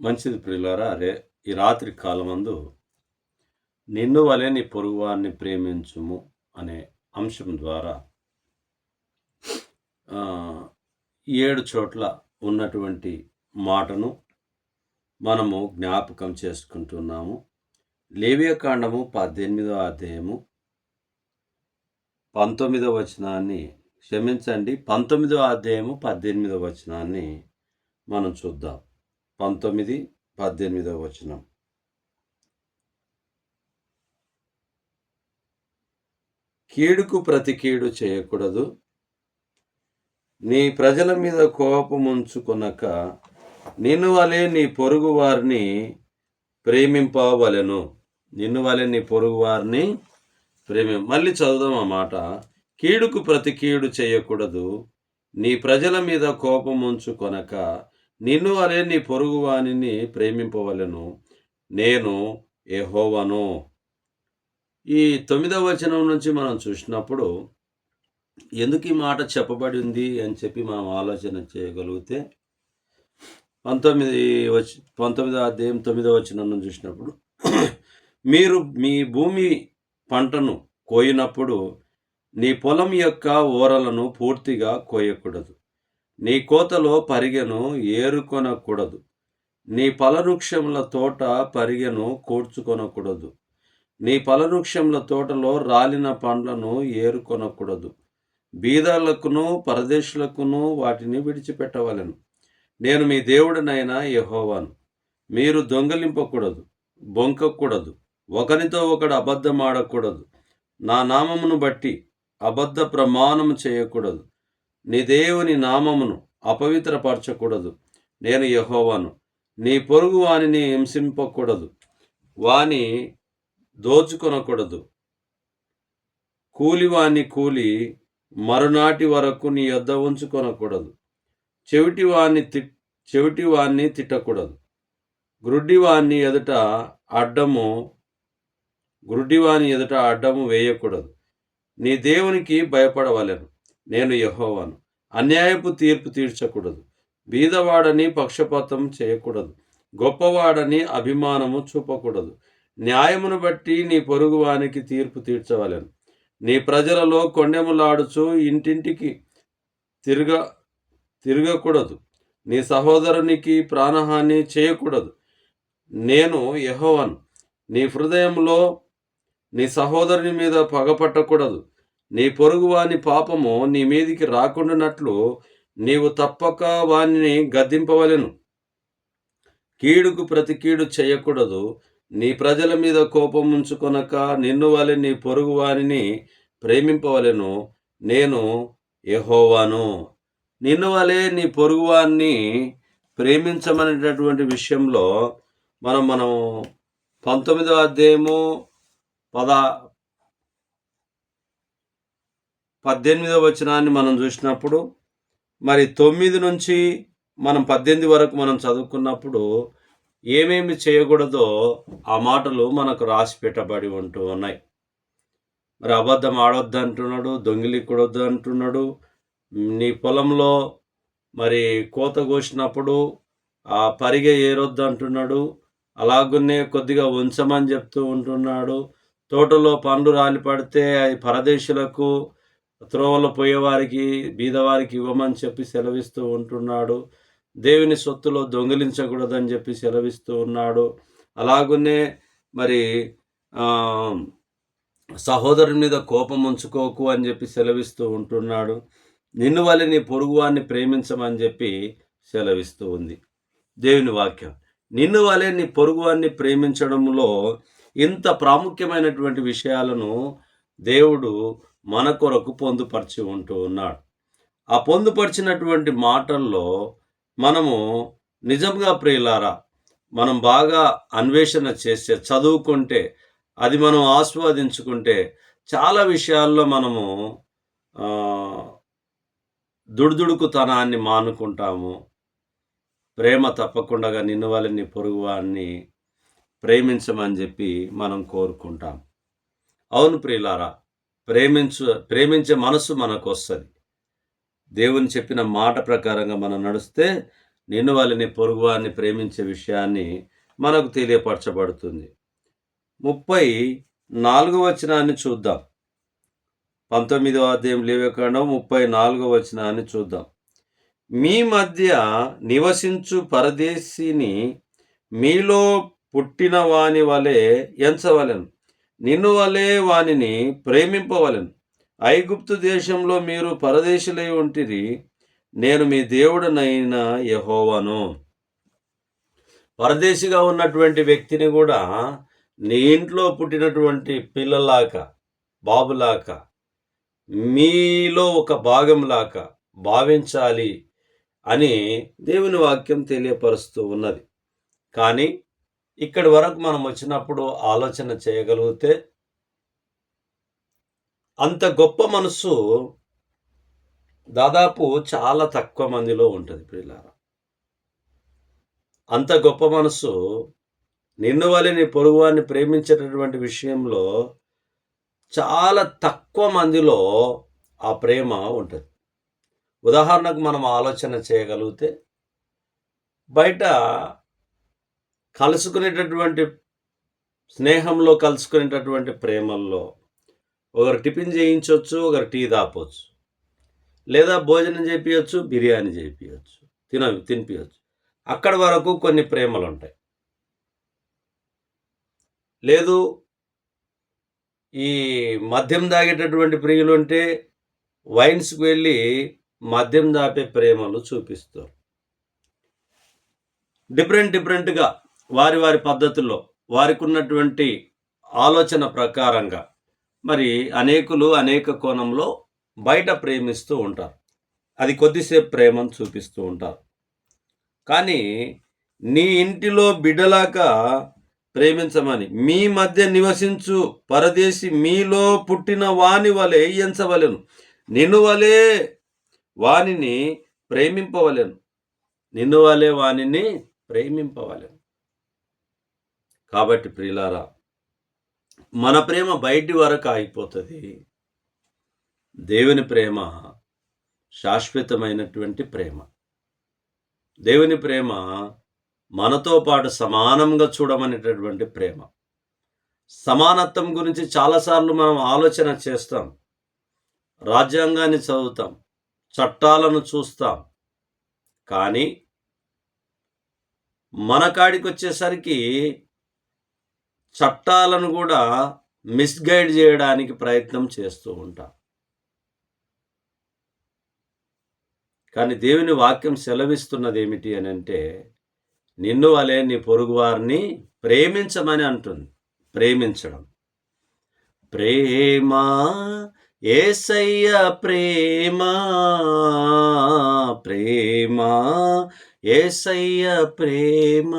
మంచిది ప్రియులారా అరే ఈ రాత్రి కాలమందు నిన్ను వలె నీ పొరుగువారిని ప్రేమించుము అనే అంశం ద్వారా ఏడు చోట్ల ఉన్నటువంటి మాటను మనము జ్ఞాపకం చేసుకుంటున్నాము. లేవ్యకాండము పద్దెనిమిదో అధ్యాయము పంతొమ్మిదో వచనాన్ని క్షమించండి. పంతొమ్మిదో అధ్యాయము పద్దెనిమిదో వచనాన్ని మనం చూద్దాం. పంతొమ్మిది పద్దెనిమిదవ వచనం. కీడుకు ప్రతి కీడు చేయకూడదు. నీ ప్రజల మీద కోపముంచుకొనక నిన్ను వలె నీ పొరుగు వారిని ప్రేమింపవలెను. నిన్ను వలె నీ పొరుగు వారిని ప్రేమి మళ్ళీ చదువుదాం ఆ మాట. కీడుకు ప్రతి కీడు చేయకూడదు. నీ ప్రజల మీద కోపముంచుకొనక నిన్ను అరే నీ పొరుగువానిని ప్రేమింపవలను ప్రేమింపవలెను. నేను ఎహోవను ఈ తొమ్మిదవ వచనం నుంచి మనం చూసినప్పుడు ఎందుకు ఈ మాట చెప్పబడి ఉంది అని చెప్పి మనం ఆలోచన చేయగలిగితే పంతొమ్మిది వచ్చి పంతొమ్మిదో అధ్యాయం తొమ్మిదో వచనం చూసినప్పుడు మీరు మీ భూమి పంటను కోయినప్పుడు నీ పొలం యొక్క ఓరలను పూర్తిగా కోయకూడదు. నీ కోతలో పరిగెను ఏరుకొనకూడదు. నీ ఫలవృక్షముల తోట పరిగెను కూర్చుకొనకూడదు నీ ఫలవృక్షముల తోటలో రాలిన పండ్లను ఏరుకొనకూడదు. బీదాలకును పరదేశులకును వాటిని విడిచిపెట్టవలెను. నేను మీ దేవుడినైనా యహోవాను. మీరు దొంగలింపకూడదు బొంకకూడదు ఒకరితో ఒకడు అబద్ధమాడకూడదు. నా నామమును బట్టి అబద్ధ ప్రమాణము చేయకూడదు. నీ దేవుని నామమును అపవిత్రపరచకూడదు. నేను యహోవాను. నీ పొరుగు వానిని హింసింపకూడదు. వాని దోచుకొనకూడదు. కూలివాని కూలి మరునాటి వరకు నీ యొద్ద ఉంచుకొనకూడదు. చెవిటి వాన్ని తి చెవిటి వాన్ని తిట్టకూడదు. గ్రుడ్డివాణ్ణి ఎదుట అడ్డము గ్రుడ్డివాని ఎదుట అడ్డము వేయకూడదు. నీ దేవునికి భయపడవలెను. నేను యహోవాను. అన్యాయపు తీర్పు తీర్చకూడదు. బీదవాడని పక్షపాతం చేయకూడదు. గొప్పవాడని అభిమానము చూపకూడదు. న్యాయమును బట్టి నీ పొరుగువానికి తీర్పు తీర్చవలెను. నీ ప్రజలలో కొండెములాడుచు ఇంటింటికి తిరగ తిరగకూడదు. నీ సహోదరునికి ప్రాణహాని చేయకూడదు. నేను యెహోవాను. నీ హృదయంలో నీ సహోదరుని మీద పగపట్టకూడదు నీ పొరుగువాని పాపము నీ మీదికి రాకుండానట్లు నీవు తప్పక వానిని గద్దింపవలెను. కీడుకు ప్రతి కీడు చేయకూడదు. నీ ప్రజల మీద కోపం ఉంచుకొనక నిన్ను వలె నీ పొరుగు వారిని ప్రేమింపవలెను. నేను ఎహోవాను నిన్ను వలె నీ పొరుగువాన్ని ప్రేమించమనేటటువంటి విషయంలో మనం మనం పంతొమ్మిదో అధ్యాయము పద పద్దెనిమిదో వచనాన్ని మనం చూసినప్పుడు మరి తొమ్మిది నుంచి మనం పద్దెనిమిది వరకు మనం చదువుకున్నప్పుడు ఏమేమి చేయకూడదో ఆ మాటలు మనకు రాసి పెట్టబడి ఉంటూ ఉన్నాయి. మరి అబద్ధం ఆడొద్దు అంటున్నాడు దొంగిలికూడొద్దు అంటున్నాడు నీ పొలంలో మరి కోత కోసినప్పుడు ఆ పరిగె ఏరొద్దు అంటున్నాడు అలాగునే కొద్దిగా ఉంచమని చెప్తూ ఉంటున్నాడు తోటలో పండ్లు రాలి పడితే అది పరదేశులకు త్రోవలు పోయేవారికి బీదవారికి ఇవ్వమని చెప్పి సెలవిస్తూ ఉంటున్నాడు. దేవుని సొత్తులో దొంగిలించకూడదని చెప్పి సెలవిస్తూ ఉన్నాడు. అలాగునే మరి సహోదరుని మీద కోపం ఉంచుకోకు అని చెప్పి సెలవిస్తూ ఉంటున్నాడు. నిన్ను వల్ల నీ పొరుగువాన్ని ప్రేమించమని చెప్పి సెలవిస్తూ ఉంది. దేవుని వాక్యం. నిన్ను వలె నీ పొరుగువాన్ని ప్రేమించడంలో ఇంత ప్రాముఖ్యమైనటువంటి విషయాలను దేవుడు మన కొరకు పొందుపరిచి ఉంటూ ఉన్నాడు. ఆ పొందుపరిచినటువంటి మాటల్లో మనము నిజంగా ప్రియులారా మనం బాగా అన్వేషణ చేస్తే చదువుకుంటే అది మనం ఆస్వాదించుకుంటే చాలా విషయాల్లో మనము దుడుదుడుకుతనాన్ని మానుకుంటాము. ప్రేమ తప్పకుండా నిన్ను వాళ్ళని పొరుగు పొరుగువాన్ని ప్రేమించమని చెప్పి మనం కోరుకుంటాం. అవును ప్రియులారా ప్రేమించు ప్రేమించే మనసు మనకు వస్తుంది దేవుని చెప్పిన మాట ప్రకారంగా మనం నడిస్తే నిన్ను వాళ్ళని పొరుగువారిని ప్రేమించే విషయాన్ని మనకు తెలియపరచబడుతుంది. ముప్పై నాలుగో వచనాన్ని చూద్దాం. పంతొమ్మిదవ అధ్యాయం లేవకాండం ముప్పై నాలుగో వచనాన్ని చూద్దాం. మీ మధ్య నివసించు పరదేశిని మీలో పుట్టిన వాని వలె ఎంచవలను? నిన్ను వలే వానిని ప్రేమింపవలెను. ఐగుప్తు దేశంలో మీరు పరదేశులై ఉంటిరి నేను మీ దేవుడనైన యహోవను. పరదేశిగా ఉన్నటువంటి వ్యక్తిని కూడా నీ ఇంట్లో పుట్టినటువంటి పిల్లలాక బాబులాక మీలో ఒక భాగంలాక భావించాలి అని దేవుని వాక్యం తెలియపరుస్తూ ఉన్నది. కానీ ఇక్కడి వరకు మనం వచ్చినప్పుడు ఆలోచన చేయగలిగితే అంత గొప్ప మనసు దాదాపు చాలా తక్కువ మందిలో ఉంటుంది పిల్లారా అంత గొప్ప మనసు నిన్ను వలె నీ పొరుగువాన్ని ప్రేమించేటటువంటి విషయంలో చాలా తక్కువ మందిలో ఆ ప్రేమ ఉంటుంది. ఉదాహరణకు మనం ఆలోచన చేయగలిగితే బయట కలుసుకునేటటువంటి స్నేహంలో కలుసుకునేటటువంటి ప్రేమల్లో ఒకరు టిఫిన్ చేయించవచ్చు ఒకరు టీ తాపొచ్చు. లేదా భోజనం చేపించవచ్చు బిర్యానీ చేపించవచ్చు తిన తినిపించవచ్చు అక్కడి వరకు కొన్ని ప్రేమలు ఉంటాయి లేదు ఈ మద్యం తాగేటటువంటి ప్రియులు ఉంటే వైన్స్కి వెళ్ళి మద్యం దాపే ప్రేమలు చూపిస్తారు. డిఫరెంట్ డిఫరెంట్గా వారి వారి పద్ధతుల్లో వారికి ఉన్నటువంటి ఆలోచన ప్రకారంగా మరి అనేకులు అనేక కోణంలో బయట ప్రేమిస్తూ ఉంటారు. అది కొద్దిసేపు ప్రేమను చూపిస్తూ ఉంటారు. కానీ నీ ఇంటిలో బిడ్డలాక ప్రేమించమని మీ మధ్య నివసించు పరదేశి మీలో పుట్టిన వాని వలె ఎంచవలెను. నిన్ను వలే వానిని ప్రేమింపవలెను. నిన్ను వలే వానిని ప్రేమింపవలెను. కాబట్టి ప్రియులారా మన ప్రేమ బయటి వరకు అయిపోతుంది దేవుని ప్రేమ శాశ్వతమైనటువంటి ప్రేమ. దేవుని ప్రేమ మనతో పాటు సమానంగా చూడమనేటటువంటి ప్రేమ. సమానత్వం గురించి చాలాసార్లు మనం ఆలోచన చేస్తాం. రాజ్యాంగాన్ని చదువుతాం. చట్టాలను చూస్తాం. కానీ మన కాడికి వచ్చేసరికి చట్టాలను కూడా మిస్గైడ్ చేయడానికి ప్రయత్నం చేస్తూ ఉంటాం. కానీ దేవుని వాక్యం సెలవిస్తున్నది ఏమిటి అని అంటే నిన్ను వలే నీ పొరుగువారిని ప్రేమించమని అంటుంది. ప్రేమించడం. ప్రేమ ఏసయ్య ప్రేమ ప్రేమ ఏసయ్య ప్రేమ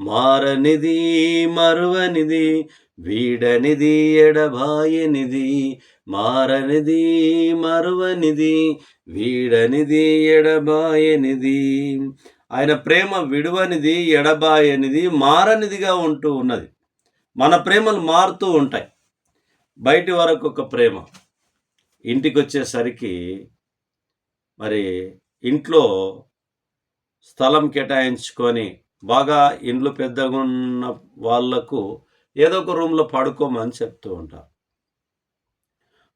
మారనిది మరువనిది వీడనిది ఎడబాయనిది మారనిది మరువనిది వీడనిది ఎడబాయనిది. ఆయన ప్రేమ విడువనిది ఎడబాయనిది మారనిదిగా ఉంటూ ఉన్నది. మన ప్రేమలు మారుతూ ఉంటాయి. బయటి వరకు ఒక ప్రేమ. ఇంటికి వచ్చేసరికి మరి ఇంట్లో స్థలం కేటాయించుకొని బాగా ఇండ్లు పెద్దగా ఉన్న వాళ్ళకు ఏదో ఒక రూమ్లో పడుకోమని చెప్తూ ఉంటారు.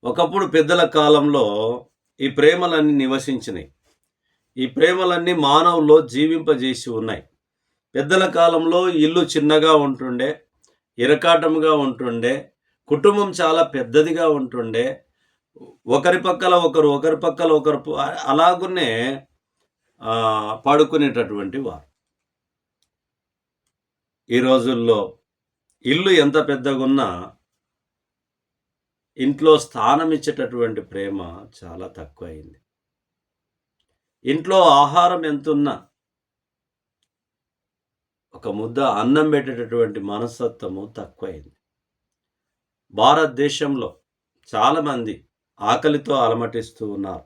ఒకప్పుడు పెద్దల కాలంలో ఈ ప్రేమలన్నీ నివసించినాయి. ఈ ప్రేమలన్నీ మానవుల్లో జీవింపజేసి ఉన్నాయి. పెద్దల కాలంలో ఇల్లు చిన్నగా ఉంటుండే ఇరకాటముగా ఉంటుండే కుటుంబం చాలా పెద్దదిగా ఉంటుండే. ఒకరి పక్కల ఒకరు ఒకరి పక్కల ఒకరు అలాగునే పడుకునేటటువంటి వారు. ఈ రోజుల్లో ఇల్లు ఎంత పెద్దగున్నా ఇంట్లో స్థానం ఇచ్చేటటువంటి ప్రేమ చాలా తక్కువైంది. ఇంట్లో ఆహారం ఎంతున్నా ఒక ముద్ద అన్నం పెట్టేటటువంటి మనస్తత్వము తక్కువైంది. భారతదేశంలో చాలామంది ఆకలితో అలమటిస్తూ ఉన్నారు.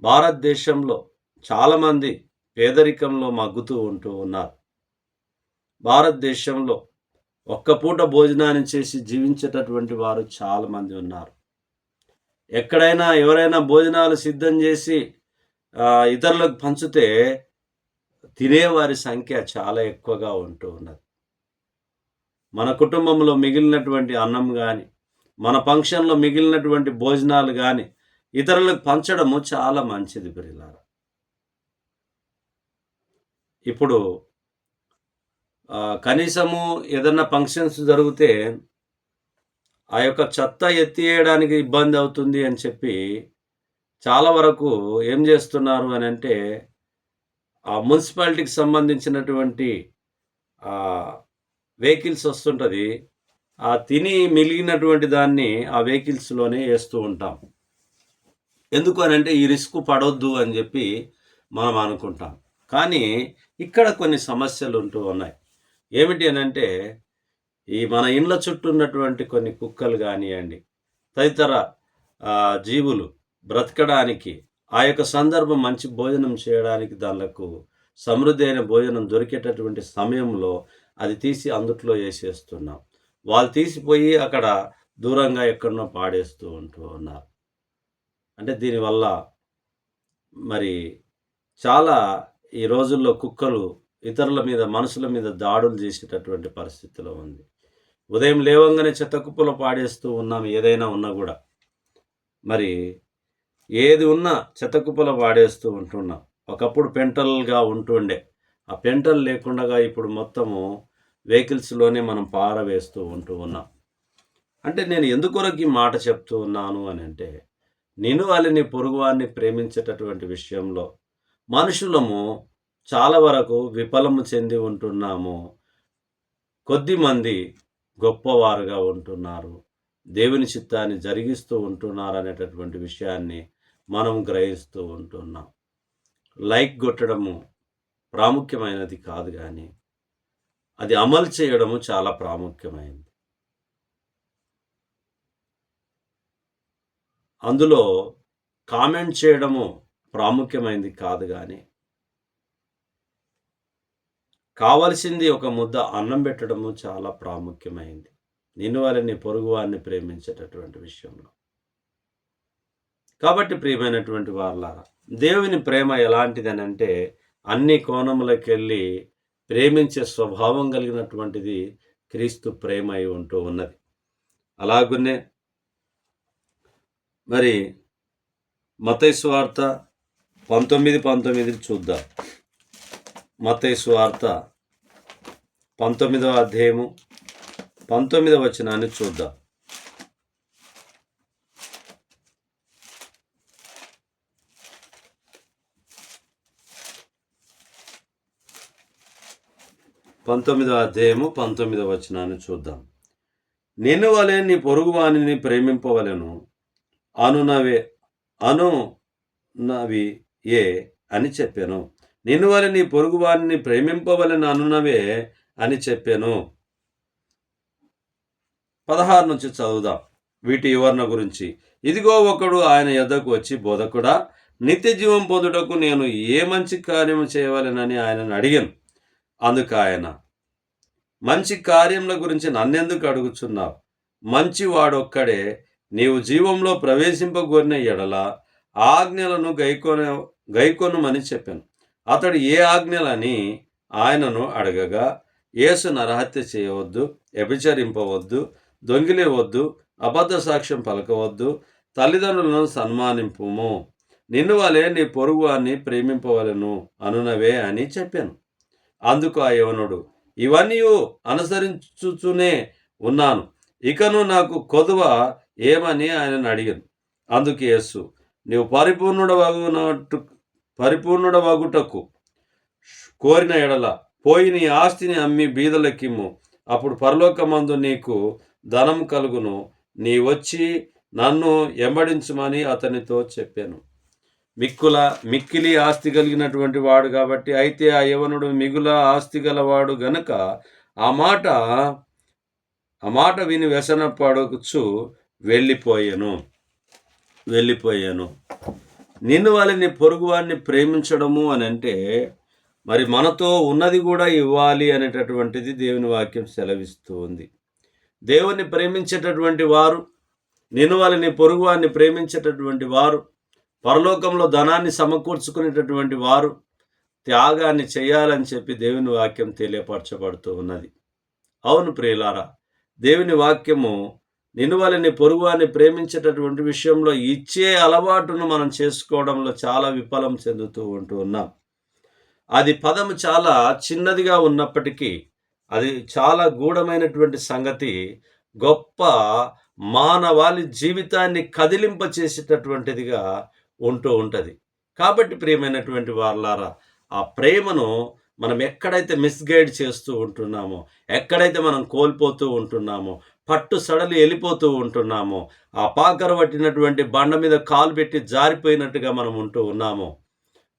భారతదేశంలో చాలామంది పేదరికంలో మగ్గుతూ ఉంటూ ఉన్నారు. భారతదేశంలో ఒక్క పూట భోజనాన్ని చేసి జీవించేటటువంటి వారు చాలామంది ఉన్నారు ఎక్కడైనా ఎవరైనా భోజనాలు సిద్ధం చేసి ఇతరులకు పంచితే తినేవారి సంఖ్య చాలా ఎక్కువగా ఉంటూ ఉన్నది. మన కుటుంబంలో మిగిలినటువంటి అన్నం కానీ మన ఫంక్షన్‌లో మిగిలినటువంటి భోజనాలు కానీ ఇతరులకు పంచడము చాలా మంచిది ప్రియులారా. ఇప్పుడు కనీసము ఏదన్నా ఫంక్షన్స్ జరిగితే ఆ యొక్క చెత్త ఎత్తివేయడానికి ఇబ్బంది అవుతుంది అని చెప్పి చాలా వరకు ఏం చేస్తున్నారు అని అంటే ఆ మున్సిపాలిటీకి సంబంధించినటువంటి వెహికల్స్ వస్తుంటుంది ఆ తిని మిలిగినటువంటి దాన్ని ఆ వెహికల్స్‌లోనే వేస్తూ ఉంటాం. ఎందుకు అని అంటే ఈ రిస్క్ పడొద్దు అని చెప్పి మనం అనుకుంటాం. కానీ ఇక్కడ కొన్ని సమస్యలుంటూ ఉన్నాయి. ఏమిటి అని అంటే ఈ మన ఇండ్ల చుట్టూ ఉన్నటువంటి కొన్ని కుక్కలు కానివ్వండి తదితర జీవులు బ్రతకడానికి ఆ యొక్క సందర్భం మంచి భోజనం చేయడానికి దానిలకు సమృద్ధి అయిన భోజనం దొరికేటటువంటి సమయంలో అది తీసి అందుట్లో వేసేస్తున్నాం వాళ్ళు తీసిపోయి అక్కడ దూరంగా ఎక్కడనో పాడేస్తూ ఉంటూ ఉన్నారు. అంటే దీనివల్ల మరి చాలా ఈ రోజుల్లో కుక్కలు ఇతరుల మీద, మనుషుల మీద దాడులు చేసేటటువంటి పరిస్థితిలో ఉంది. ఉదయం లేవంగానే చెత్తకుప్పలు పాడేస్తూ ఉన్నాం ఏదైనా ఉన్నా కూడా మరి ఏది ఉన్నా చెత్తకుప్పలు పాడేస్తూ ఉంటున్నాం. ఒకప్పుడు పెంటల్గా ఉంటుండే. ఆ పెంటలు లేకుండగా ఇప్పుడు మొత్తము వెహికల్స్‌లోనే మనం పారవేస్తూ ఉంటూ ఉన్నాం. అంటే నేను ఎందుకొరకు ఈ మాట చెప్తూ ఉన్నాను అనంటే, నిన్ను వలె నీ పొరుగువాడిని ప్రేమించేటటువంటి విషయంలో మనుషులము చాలా వరకు విఫలము చెంది ఉంటున్నాము. కొద్దిమంది గొప్పవారుగా ఉంటున్నారు. దేవుని చిత్తాన్ని జరిగిస్తూ ఉంటున్నారనేటటువంటి విషయాన్ని మనం గ్రహిస్తూ ఉంటున్నాం. లైక్ కొట్టడము ప్రాముఖ్యమైనది కాదు కానీ అది అమలు చేయడము చాలా ప్రాముఖ్యమైంది. అందులో కామెంట్ చేయడము ప్రాముఖ్యమైనది కాదు కానీ కావలసింది ఒక ముద్ద అన్నం పెట్టడము చాలా ప్రాముఖ్యమైంది. నిన్ను వారిని పొరుగు వారిని ప్రేమించేటటువంటి విషయంలో. కాబట్టి ప్రియమైనటువంటి వారులారా దేవుని ప్రేమ ఎలాంటిదనంటే అన్ని కోణములకెళ్ళి ప్రేమించే స్వభావం కలిగినటువంటిది క్రీస్తు ప్రేమ అయి ఉంటూ ఉన్నది. అలాగునే మరి మతైస్వార్త పంతొమ్మిది పంతొమ్మిది చూద్దాం. మత్తయి సువార్త 19వ అధ్యాయము 19వ వచనాన్ని చూద్దాం. పంతొమ్మిదవ అధ్యాయము పంతొమ్మిదవ వచనాన్ని చూద్దాం. నిన్ను వలె నీ పొరుగువానిని ప్రేమింపవలను అనునవే అను నవి ఏ అని చెప్పాను నిన్ను వలె నీ పొరుగు వారిని ప్రేమింపవలని అనునవే అని చెప్పాను పదహారు నుంచి చదువుదాం. వీటి వివరణ గురించి. ఇదిగో ఒకడు ఆయన యొద్దకు వచ్చి బోధకుడా నిత్య జీవం పొందుటకు నేను ఏ మంచి కార్యము చేయవలెనని ఆయనను అడిగాను. అందుకు ఆయన మంచి కార్యముల గురించి నన్నెందుకు అడుగుచున్నావు? మంచివాడొక్కడే నీవు జీవంలో ప్రవేశింపగోరిన ఎడల ఆజ్ఞలను గైకొన గైకొనుమని చెప్పాను. అతడు ఏ ఆజ్ఞలని ఆయనను అడగగా యేసు నరహత్య చేయవద్దు, వ్యభిచరింపవద్దు, దొంగిలేవద్దు అబద్ధ సాక్ష్యం పలకవద్దు, తల్లిదండ్రులను సన్మానింపుము, నిన్ను వలె నీ పొరుగువాన్ని ప్రేమింపవలను అనునవే అని చెప్పాను. అందుకు ఆ యవనుడు ఇవన్నీ అనుసరించుచునే ఉన్నాను. ఇకను నాకు కొదువ ఏమని ఆయనను అడిగాను. అందుకు యేసు నీవు పరిపూర్ణుడవగునట్టు పరిపూర్ణుడవగుటకు కోరిన ఎడల పోయి నీ ఆస్తిని అమ్మి బీదలకిమ్ము. అప్పుడు పరలోకమందు నీకు ధనం కలుగును. నీ వచ్చి నన్ను ఎంబడించమని అతనితో చెప్పాను. మిక్కుల మిక్కిలి ఆస్తి కలిగినటువంటి వాడు కాబట్టి అయితే ఆ యవనుడు మిగుల ఆస్తి గలవాడు గనుక ఆ మాట ఆ మాట విని వ్యసనపడుచు వెళ్ళిపోయాను వెళ్ళిపోయాను. నిన్ను వాళ్ళని నీ పొరుగువాడిని ప్రేమించడము అంటే మరి మనతో ఉన్నది కూడా ఇవ్వాలి అనేటటువంటిది దేవుని వాక్యం సెలవిస్తూ ఉంది. ప్రేమించేటటువంటి వారు నిన్ను వాళ్ళని పొరుగువాడిని ప్రేమించేటటువంటి వారు పరలోకంలో ధనాన్ని సమకూర్చుకునేటటువంటి వారు త్యాగాన్ని చేయాలని చెప్పి దేవుని వాక్యం తెలియపరచబడుతూ ఉన్నది అవును ప్రియులారా దేవుని వాక్యము నిన్ను వాళ్ళని పొరుగువాన్ని ప్రేమించేటటువంటి విషయంలో ఇచ్చే అలవాటును మనం చేసుకోవడంలో చాలా విఫలం చెందుతూ ఉంటూ ఉన్నాం. అది పదము చాలా చిన్నదిగా ఉన్నప్పటికీ అది చాలా గూఢమైనటువంటి సంగతి. గొప్ప మానవాళి జీవితాన్ని కదిలింప చేసేటటువంటిదిగా ఉంటూ ఉంటుంది. కాబట్టి ప్రియమైనటువంటి వాళ్ళారా ఆ ప్రేమను మనం ఎక్కడైతే మిస్గైడ్ చేస్తూ ఉంటున్నామో ఎక్కడైతే మనం కోల్పోతూ ఉంటున్నామో పట్టు సడలి వెళ్ళిపోతూ ఉంటున్నాము. ఆ పాకర పట్టినటువంటి బండ మీద కాలు పెట్టి జారిపోయినట్టుగా మనం ఉంటూ ఉన్నాము.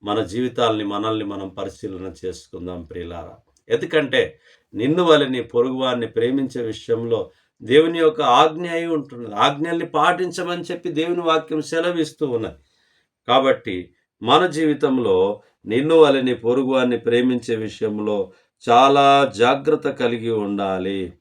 మన జీవితాల్ని మనల్ని మనం పరిశీలన చేసుకుందాం ప్రియులారా. ఎందుకంటే నిన్ను వలని పొరుగువారిని ప్రేమించే విషయంలో దేవుని యొక్క ఆజ్ఞ అయి ఉంటున్నది. ఆజ్ఞల్ని పాటించమని చెప్పి దేవుని వాక్యం సెలవిస్తూ ఉన్నది. కాబట్టి మన జీవితంలో నిన్ను వలని పొరుగువారిని ప్రేమించే విషయంలో చాలా జాగ్రత్త కలిగి ఉండాలి.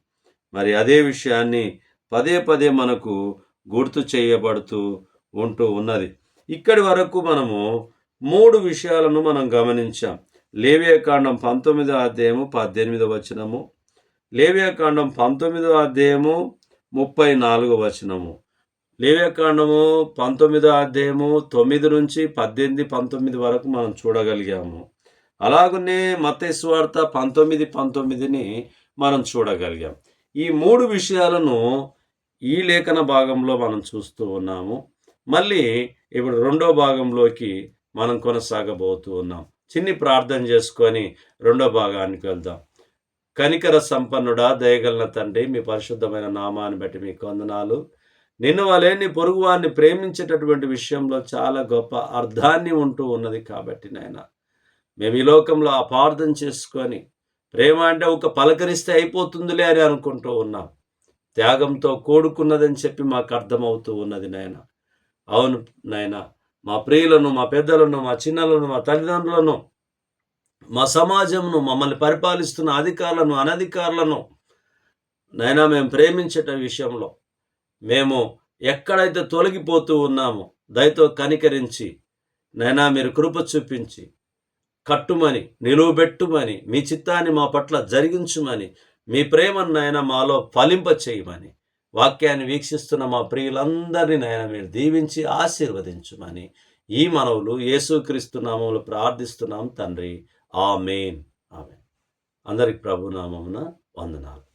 మరి అదే విషయాన్ని పదే పదే మనకు గుర్తు చేయబడుతూ ఉంటూ ఉన్నది. ఇక్కడి వరకు మనము మూడు విషయాలను మనం గమనించాం. లేవ్యకాండం పంతొమ్మిదో అధ్యాయము పద్దెనిమిదో వచనము లేవ్యకాండం పంతొమ్మిదో అధ్యాయము ముప్పై నాలుగో వచనము. లేవ్యకాండము పంతొమ్మిదో అధ్యాయము తొమ్మిది నుంచి పద్దెనిమిది పంతొమ్మిది వరకు మనం చూడగలిగాము. అలాగనే మతేశ్వార్త పంతొమ్మిది పంతొమ్మిదిని మనం చూడగలిగాం. ఈ మూడు విషయాలను ఈ లేఖన భాగంలో మనం చూస్తూ ఉన్నాము. మళ్ళీ ఇప్పుడు రెండో భాగంలోకి మనం కొనసాగబోతూ ఉన్నాం. చిన్ని ప్రార్థన చేసుకొని రెండో భాగానికి వెళ్దాం. కనికర సంపన్నుడా దయగలన తండ్రి మీ పరిశుద్ధమైన నామాన్ని బట్టి మీకు వందనాలు. నిన్ను వలే నీ పొరుగు వారిని ప్రేమించేటటువంటి విషయంలో చాలా గొప్ప అర్థాన్ని ఉంటూ ఉన్నది కాబట్టి నాయన. మేము ఈ లోకంలో అపార్థం చేసుకొని ప్రేమ అంటే ఒక పలకరిస్తే అయిపోతుందిలే అని అనుకుంటూ ఉన్నాం. త్యాగంతో కూడుకున్నదని చెప్పి మాకు అర్థమవుతూ ఉన్నది నాయన. అవును నాయన మా ప్రియులను మా పెద్దలను మా చిన్నలను మా తల్లిదండ్రులను మా సమాజంను మమ్మల్ని పరిపాలిస్తున్న అధికారులను అనధికారులను నైనా మేము ప్రేమించేట విషయంలో మేము ఎక్కడైతే తొలగిపోతూ ఉన్నామో దయతో కనికరించి నైనా మీరు కృప చూపించి కట్టుమని నిలువబెట్టుమని మీ చిత్తాన్ని మా పట్ల జరిగించుమని మీ ప్రేమను నాయన మాలో ఫలింప చేయమని వాక్యాన్ని వీక్షిస్తున్న మా ప్రియులందరినీ నాయన మీరు దీవించి ఆశీర్వదించుమని ఈ మనవులు యేసుక్రీస్తు నామములు ప్రార్థిస్తున్నాం తండ్రి. ఆమెన్. ఆమె అందరికి ప్రభు నామమున వందనాలు.